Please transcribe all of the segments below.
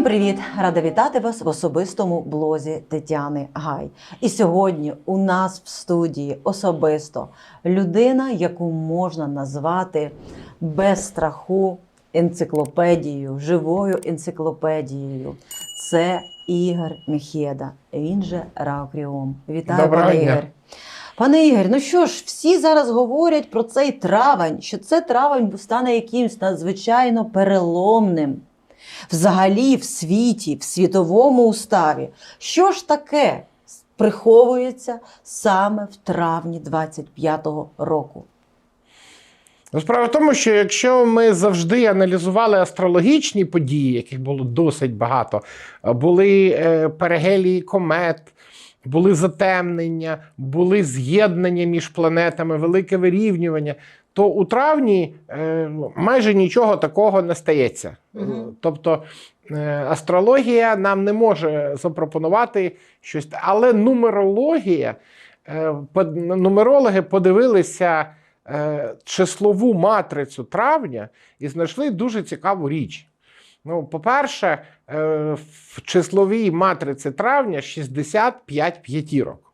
Всім привіт! Рада вітати вас в особистому блозі Тетяни Гай. І сьогодні у нас в студії особисто людина, яку можна назвати без страху енциклопедією, живою енциклопедією. Це Ігор Мехеда. Він же Раукріом. Вітаю, пане. Ігор. Пане Ігор, ну що ж, всі зараз говорять про цей травень, що це травень стане якимсь надзвичайно переломним. Взагалі, в світі, в світовому уставі. Що ж таке приховується саме в травні 25-го року? Ну, Справа в тому, що якщо ми завжди аналізували астрологічні події, яких було досить багато, були е, перигелії комет, були затемнення, були з'єднання між планетами, велике вирівнювання, то у травні е, майже нічого такого не стається. Е, Тобто е, астрологія нам не може запропонувати щось, але нумерологія, нумерологи подивилися числову матрицю травня і знайшли дуже цікаву річ. Ну, по-перше, в числовій матриці травня 65 п'ятірок.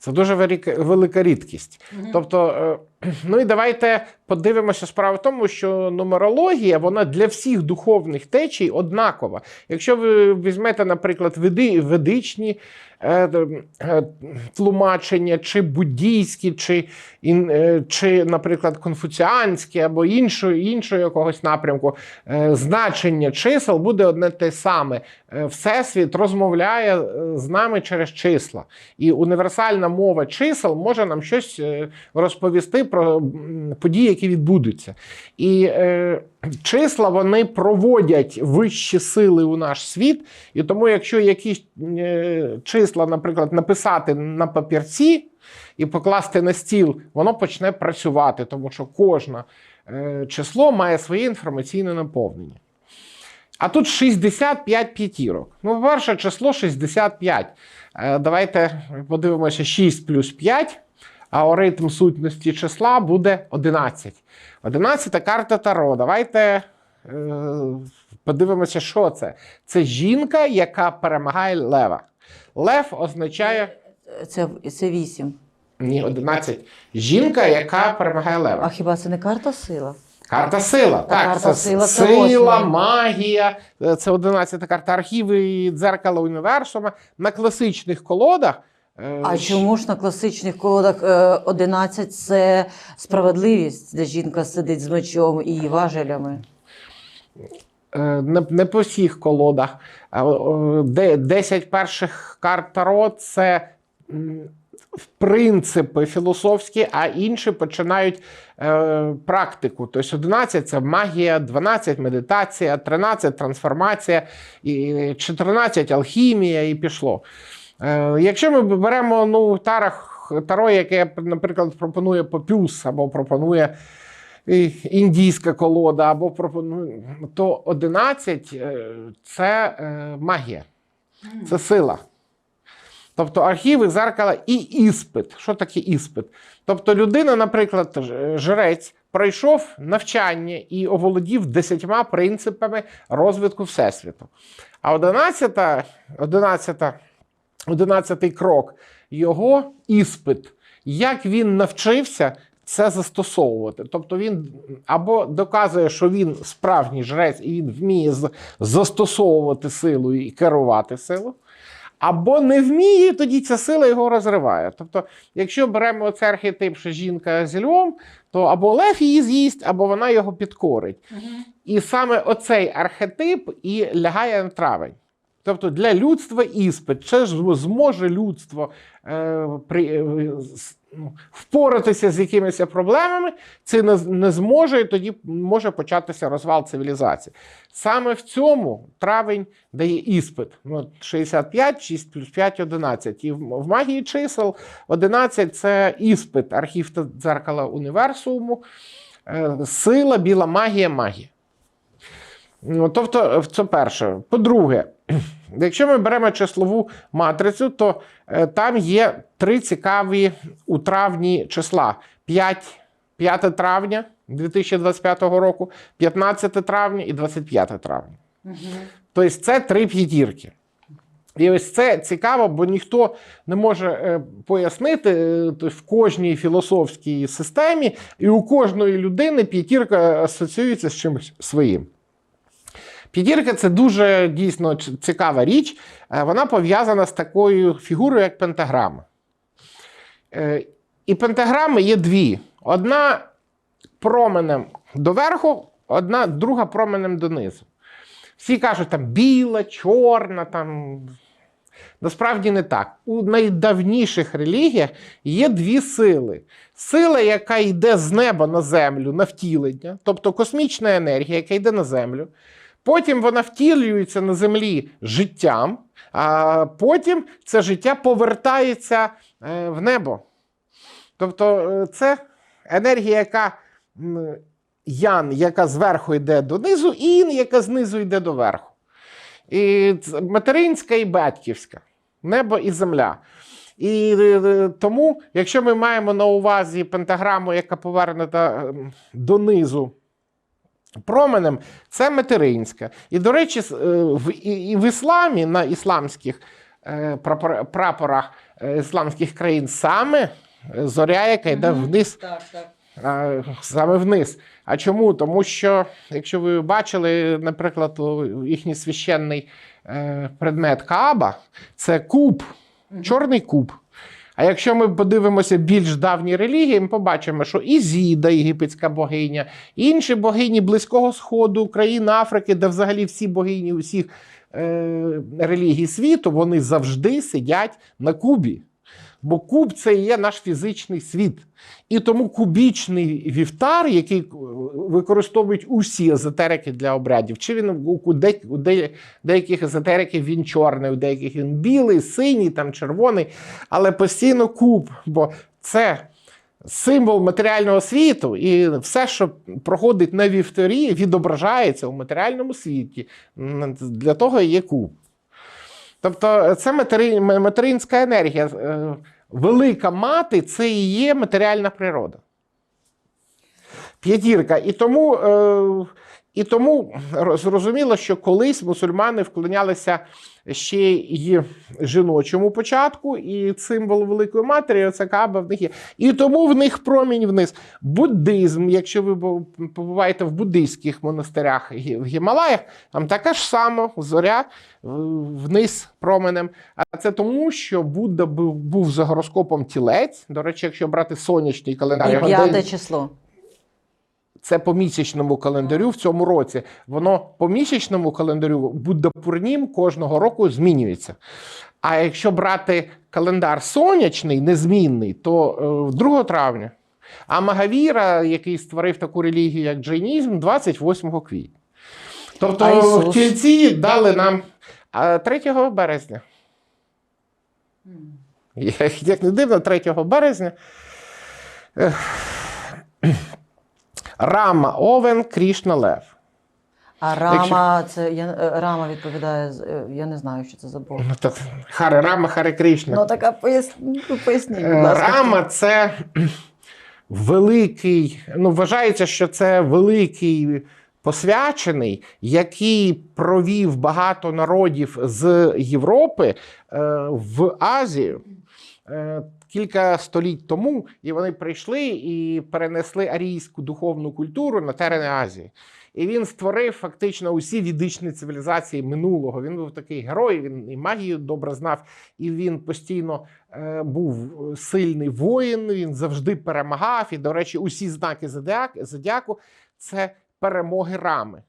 Це дуже велика, рідкість. Тобто, е, ну і давайте подивимося. Справа в тому, що нумерологія вона для всіх духовних течій однакова. Якщо ви візьмете, наприклад, веди, ведичні е, е, тлумачення, чи буддійські, чи, ін- е, чи, наприклад, конфуціанські або іншого, іншого якогось напрямку, е, значення чисел буде одне те саме. Е, Всесвіт розмовляє е, з нами через числа. І універсальна мова чисел може нам щось е, розповісти про події, які відбудуться. І е, числа вони проводять вищі сили у наш світ. І тому, якщо якісь е, числа, наприклад, написати на папірці і покласти на стіл, воно почне працювати, тому що кожне е, число має своє інформаційне наповнення. А тут 65 п'ятірок. Ну, по-перше, число 65. Е, Давайте подивимося 6 плюс 5, а алгоритм сутності числа буде 11. 11 карта Таро. Давайте е, подивимося, що це. Це жінка, яка перемагає лева. Лев означає. Це, це 8. Ні, 11. Жінка, яка перемагає лева. А хіба це не карта сила? Карта сила. Так, карта це сила сила, восьма. магія. Е, Це 11 карта архіви і дзеркало універсума. На класичних колодах. Е, А чому ж на класичних колодах е, 11 це справедливість, де жінка сидить з мечом і важелями? Е, не, не по всіх колодах. А, о, де 10 перших карт Таро це в принципи філософські, а інші починають е, практику. Тобто 11 це магія, 12 медитація, 13 трансформація, і 14 алхімія і пішло. Е, якщо ми беремо ну, тарах Таро, яке, наприклад, пропонує Попюс або пропонує індійська колода, або пропоную, то 11 е, це е, магія, це сила. Тобто архіви, зеркала і іспит. Що таке іспит? Тобто людина, наприклад, жрець, пройшов навчання і оволодів десятьма принципами розвитку Всесвіту. А 11, 11, 11 крок його іспит. Як він навчився це застосовувати. Тобто він або доказує, що він справжній жрець і він вміє застосовувати силу і керувати силу. Або не вміє, тоді ця сила його розриває. Тобто, якщо беремо цей архетип, що жінка з львом, то або лев її з'їсть, або вона його підкорить. І саме оцей архетип і лягає на травень. Тобто для людства іспит, чи ж зможе людство е, при, е, ну, впоратися з якимись проблемами, це не, не зможе, і тоді може початися розвал цивілізації. Саме в цьому травень дає іспит. Ну, 65, 6 плюс 5 – 11. І в, магії чисел 11 – це іспит, архів та дзеркала універсуму, е, сила, біла магія, магія. Ну, Тобто, це перше. По-друге, якщо ми беремо числову матрицю, то е, там є три цікаві у травні числа: 5, 5 травня 2025 року, 15 травня і 25 травня. Тобто це три п'ятірки. І ось це цікаво, бо ніхто не може е, пояснити е, в кожній філософській системі, і у кожної людини п'ятірка асоціюється з чимось своїм. П'ятірка це дуже дійсно цікава річ. Е, Вона пов'язана з такою фігурою, як пентаграма. Е, І пентаграми є дві: одна променем доверху, одна друга променем донизу. Всі кажуть, там біла, чорна, там. Насправді не так. У найдавніших релігіях є дві сили: сила, яка йде з неба на землю на втілення, тобто космічна енергія, яка йде на землю. Потім вона втілюється на землі життям, а потім це життя повертається е, в небо. Тобто, е, це енергія, яка ян, яка зверху йде донизу, і ін, яка знизу йде до верху. І материнська і батьківська, небо і земля. І е, тому, якщо ми маємо на увазі пентаграму, яка повернута ем, донизу променем, це материнська. І, до речі, е, в, і, і в ісламі на ісламських е, прапор- прапорах е, ісламських країн саме зоря, яка йде вниз Так, так. саме вниз. А чому? Тому що, якщо ви бачили, наприклад, їхній священний предмет Кааба, це куб, чорний куб. А якщо ми подивимося більш давні релігії, ми побачимо, що і Зіда, єгипетська богиня, інші богині Близького Сходу, країн Африки, де взагалі всі богині усіх е, релігій світу, вони завжди сидять на кубі. Бо куб це є наш фізичний світ. І тому кубічний вівтар, який е, використовують усі езотерики для обрядів, чи він у, у, де, у де, деяких езотериків він чорний, у деяких він білий, синій, там червоний, але постійно куб, бо це символ матеріального світу, і все, що проходить на вівторі, відображається у матеріальному світі. Для того є куб. Тобто це матері... материнська енергія. Е, Велика мати це і є матеріальна природа. П'ятірка. І тому, е, і тому роз- зрозуміло, що колись мусульмани вклонялися ще й жіночому початку, і символ Великої Матері, оце Каба в них є. І тому в них промінь вниз. Буддизм, якщо ви побуваєте в буддийських монастирях в Гімалаях, там така ж сама зоря вниз променем. А це тому, що Будда був, був за гороскопом тілець. До речі, якщо брати сонячний календар, п'яте число. Це по місячному календарю в цьому році. Воно по місячному календарю Будда Пурнім кожного року змінюється. А якщо брати календар сонячний, незмінний, то е, 2 травня. А Магавіра, який створив таку релігію, як джайнізм, 28 квітня. Тобто тільці дали нам а, 3 березня. Як не дивно, 3 березня. Рама Овен, Крішна Лев. А Рама, це я е, Рама відповідає, е, я не знаю, що це за Бог. Ну, так, Харе Рама, Харе Крішна. Ну така ну, поясніть, будь Е, ласка. Рама це великий, ну вважається, що це великий посвячений, який провів багато народів з Європи е, в Азію. е, Кілька століть тому, і вони прийшли і перенесли арійську духовну культуру на терени Азії. І він створив фактично усі відичні цивілізації минулого. Він був такий герой, він і магію добре знав, і він постійно е, був сильний воїн, він завжди перемагав. І, до речі, усі знаки зодіак- зодіаку це перемоги рами.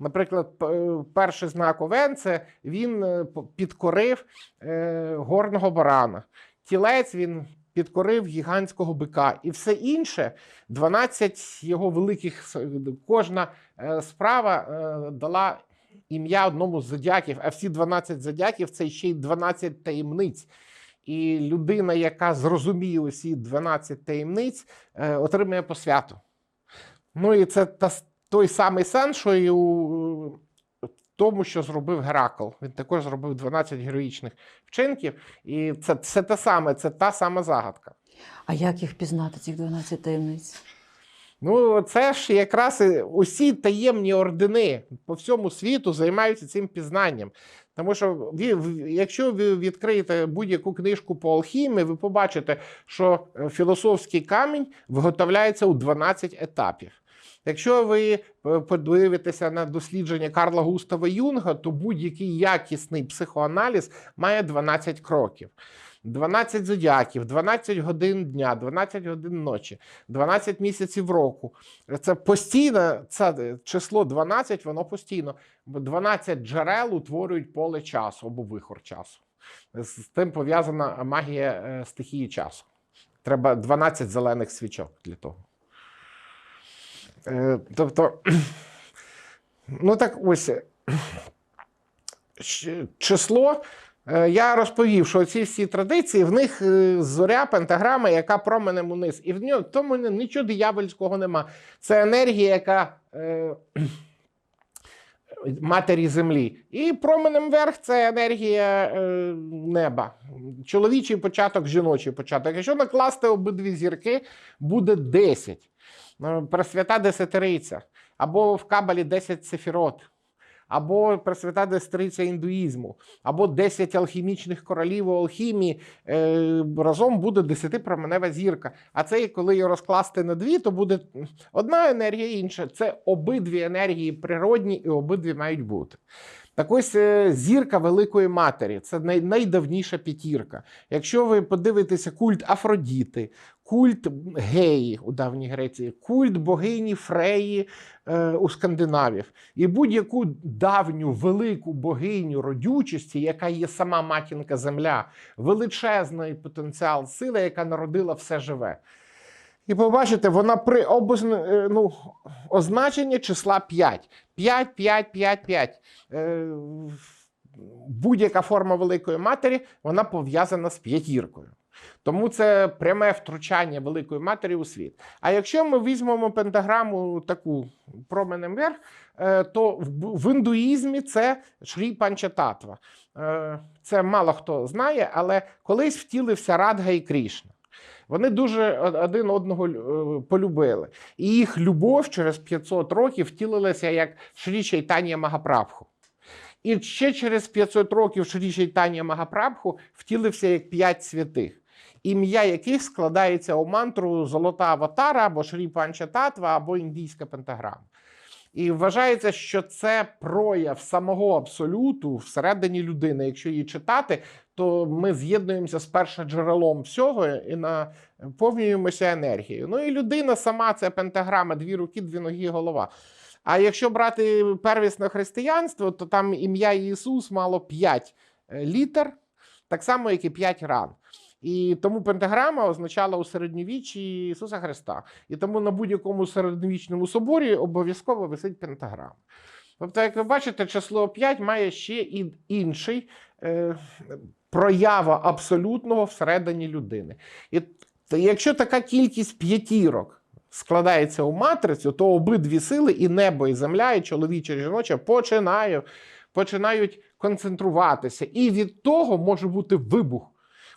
Наприклад, е, перший знак Овен це він е, підкорив е, горного барана. Тілець він підкорив гігантського бика. І все інше, 12 його великих, кожна е, справа е, дала ім'я одному з зодіаків, а всі 12 зодіаків це ще й 12 таємниць. І людина, яка зрозуміє усі 12 таємниць, е, отримує посвяту. Ну і це та, той самий сенс, що і у тому, що зробив Геракл. Він також зробив 12 героїчних вчинків. І це, це те саме, це та сама загадка. А як їх пізнати, цих 12 таємниць? Ну, це ж якраз усі таємні ордени по всьому світу займаються цим пізнанням. Тому що якщо ви відкриєте будь-яку книжку по алхімії, ви побачите, що е, філософський камінь виготовляється у 12 етапів. Якщо ви е, подивитеся на дослідження Карла Густава Юнга, то будь-який якісний психоаналіз має 12 кроків. 12 зодіаків, 12 годин дня, 12 годин ночі, 12 місяців року. Це постійно, це число 12, воно постійно. 12 джерел утворюють поле часу або вихор часу. З тим пов'язана магія е, стихії часу. Треба 12 зелених свічок для того. Е, Тобто, ну так ось е, число. е, Я розповів, що ці всі традиції, в них зоря, пентаграма, яка променем униз. І в ньому тому нічого диявольського нема. Це енергія, яка е, матері землі. І променем вверх це енергія е, неба. Чоловічий початок, жіночий початок. Якщо накласти обидві зірки, буде 10. Е, Пресвята Десятириця. Або в Кабалі 10 сефірот. Або Пресвята Десятириця індуїзму, або 10 алхімічних королів у алхімії. Е, разом буде 10-променева зірка. А це, коли її розкласти на дві, то буде одна енергія інша. Це обидві енергії природні і обидві мають бути. Так ось е, зірка Великої Матері це найдавніша п'ятірка. Якщо ви подивитеся культ Афродіти, культ Геї у давній Греції, культ богині Фреї е, у скандинавів, і будь-яку давню велику богиню родючості, яка є сама матінка Земля, величезний потенціал сили, яка народила все живе. І побачите, вона при обозна... е, ну, означенні числа 5. 5, 5, 5, 5. Е, Будь-яка форма Великої Матері вона пов'язана з п'ятіркою. Тому це пряме втручання Великої Матері у світ. А якщо ми візьмемо пентаграму таку променем вверх, е, то в, в індуїзмі це Шрі Панчататва. Е, Це мало хто знає, але колись втілився Радга і Крішна. Вони дуже один одного е, полюбили. І їх любов через 500 років втілилася як Шрі Чайтанія Магапрабху. І ще через 500 років Шрі Чайтанія Магапрабху втілився як п'ять святих, ім'я яких складається у мантру Золота Аватара або Шрі Панчататва, або індійська пентаграма. І вважається, що це прояв самого абсолюту всередині людини. Якщо її читати, то ми з'єднуємося з першоджерелом всього і наповнюємося енергією. Ну і людина сама це пентаграма, дві руки, дві ноги, голова. А якщо брати первісне християнство, то там ім'я Ісус мало 5 літер, так само, як і 5 ран. І тому пентаграма означала у середньовіччі Ісуса Христа. І тому на будь-якому середньовічному соборі обов'язково висить пентаграма. Тобто, як ви бачите, число 5 має ще і інший е, проява абсолютного всередині людини. І якщо така кількість п'ятірок складається у матрицю, то обидві сили, і небо, і земля, і чоловіче, і жіноче, починаю, починають концентруватися. І від того може бути вибух.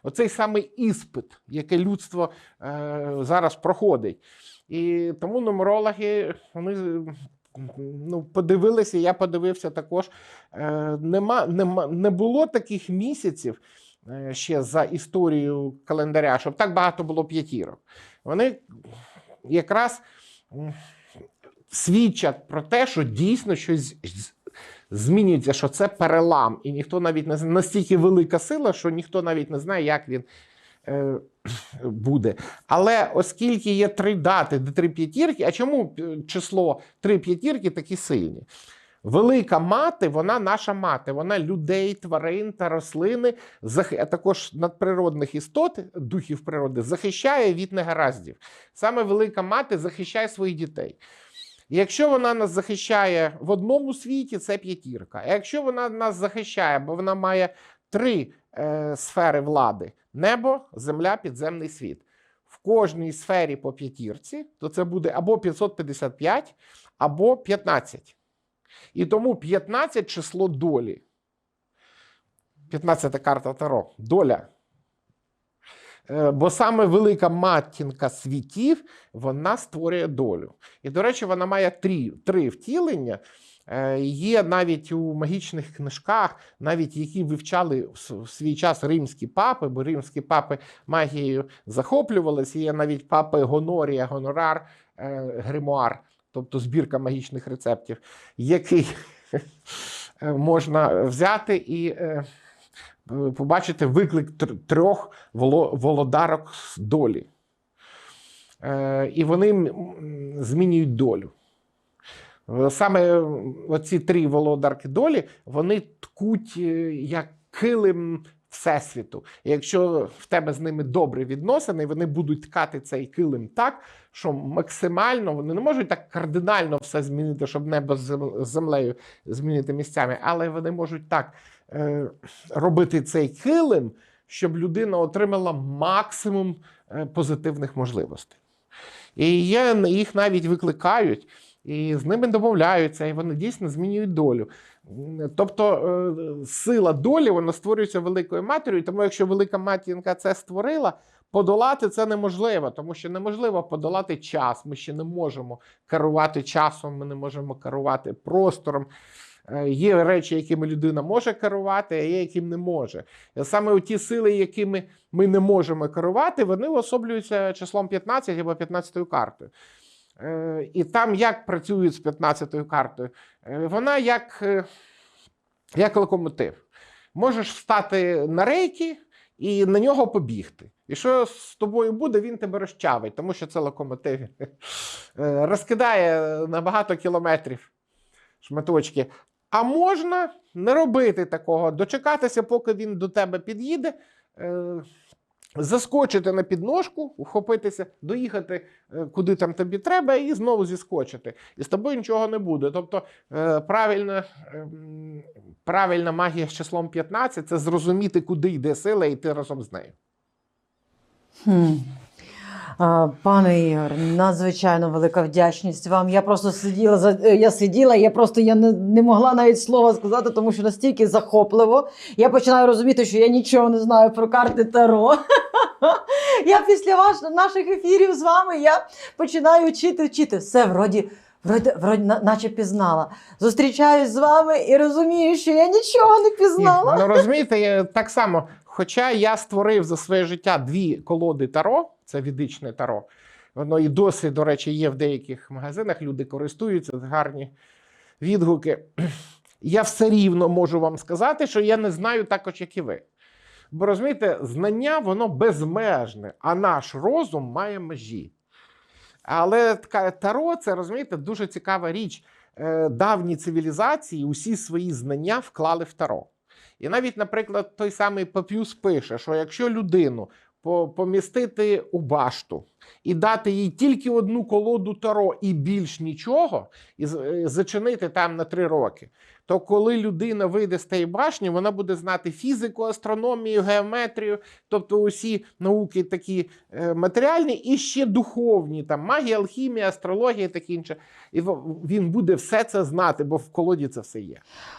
Оцей самий іспит, який людство е, зараз проходить. І тому нумерологи вони ну, подивилися, я подивився також. Е, нема, нема, не було таких місяців е, ще за історію календаря, щоб так багато було п'ятірок. Вони якраз свідчать про те, що дійсно щось змінюється, що це перелам, і ніхто навіть не знає, настільки велика сила, що ніхто навіть не знає, як він буде. Але оскільки є три дати, де три п'ятірки, а чому е, число три п'ятірки такі сильні? Велика мати, вона наша мати, вона людей, тварин та рослини, а також надприродних істот, духів природи, захищає від негараздів. Саме велика мати захищає своїх дітей. І Якщо вона нас захищає в одному світі, це п'ятірка. А якщо вона нас захищає, бо вона має три е, сфери влади: небо, земля, підземний світ. В кожній сфері по п'ятірці, то це буде або 555, або 15. І тому 15 число долі. 15 карта Таро. Доля. Е, Бо саме велика матінка світів вона створює долю. І, до речі, вона має три, три втілення. Е, Є навіть у магічних книжках, навіть які вивчали в свій час римські папи, бо римські папи магією захоплювалися. Є навіть папи Гонорія, Гонорар, е, Гримуар, тобто збірка магічних рецептів, який е, можна взяти і побачити виклик трьох володарок долі. І вони змінюють долю. Е, Саме оці три володарки долі вони ткуть е, як килим Всесвіту. Якщо в тебе з ними добрі відносини, вони будуть ткати цей килим так, що максимально вони не можуть так кардинально все змінити, щоб небо з землею змінити місцями, але вони можуть так е, робити цей килим, щоб людина отримала максимум е, позитивних можливостей. І є, їх навіть викликають, і з ними домовляються, і вони дійсно змінюють долю. Тобто е, сила долі вона створюється великою матір'ю, тому якщо велика матінка це створила, подолати це неможливо, тому що неможливо подолати час. Ми ще не можемо керувати часом, ми не можемо керувати простором. Е, Є речі, якими людина може керувати, а є яким не може. Саме ті сили, якими ми не можемо керувати, вони уособлюються числом 15 або 15 картою. Е, І там як працюють з 15 картою? Е, Вона як, е, як локомотив. Можеш встати на рейки і на нього побігти. І що з тобою буде, він тебе розчавить, тому що це локомотив. Розкидає на багато кілометрів шматочки. А можна не робити такого, дочекатися, поки він до тебе під'їде, заскочити на підножку, вхопитися, доїхати е, куди там тобі треба, і знову зіскочити. І з тобою нічого не буде. Тобто е, правильна, ем, правильна магія з числом 15 це зрозуміти, куди йде сила, і йти разом з нею. Хм. Пане Ігор, надзвичайно велика вдячність вам. Я просто сиділа за е, я сиділа, я просто я не, не могла навіть слова сказати, тому що настільки захопливо. Я починаю розуміти, що я нічого не знаю про карти Таро. Я після ваш, наших ефірів з вами я починаю вчити, вчити. Все, вроді, вроді, вроді наче пізнала. Зустрічаюсь з вами і розумію, що я нічого не пізнала. Ну розумієте, я так само. Хоча я створив за своє життя дві колоди Таро, це відичне Таро. Воно і досі, до речі, є в деяких магазинах. Люди користуються гарні відгуки. Я все рівно можу вам сказати, що я не знаю також, як і ви. Бо розумієте, знання воно безмежне, а наш розум має межі. Але таро це розумієте, дуже цікава річ. Е, Давні цивілізації усі свої знання вклали в таро. І навіть, наприклад, той самий Пап'юс пише, що якщо людину помістити у башту і дати їй тільки одну колоду таро і більш нічого, і е, зачинити там на три роки, то коли людина вийде з тієї башні, вона буде знати фізику, астрономію, геометрію, тобто усі науки такі е, матеріальні і ще духовні, там магія, алхімія, астрологія і таке інше. І він буде все це знати, бо в колоді це все є.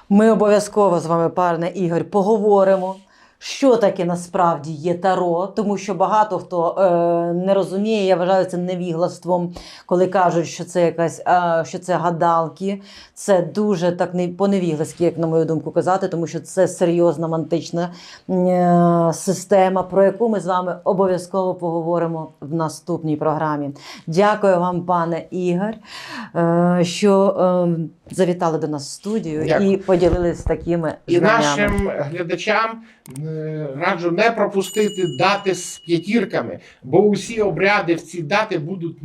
Ми обов'язково з вами, пане Ігор, поговоримо. Що таке насправді є таро, тому що багато хто е, не розуміє, я вважаю це невіглаством, коли кажуть, що це якась е, що це гадалки. Це дуже так не по-невігласьки, як на мою думку, казати, тому що це серйозна мантична е, система, про яку ми з вами обов'язково поговоримо в наступній програмі. Дякую вам, пане Ігор, е, що е, завітали до нас в студію Дякую. і поділились такими І знаннями. нашим глядачам раджу не пропустити дати з п'ятірками, бо усі обряди в ці дати будуть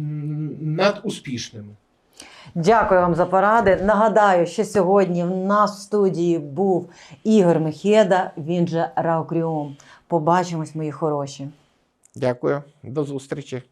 надуспішними. Дякую вам за поради. Нагадаю, що сьогодні в нас в студії був Ігор Мехєда, він же Раукріум. Побачимось, мої хороші. Дякую, до зустрічі.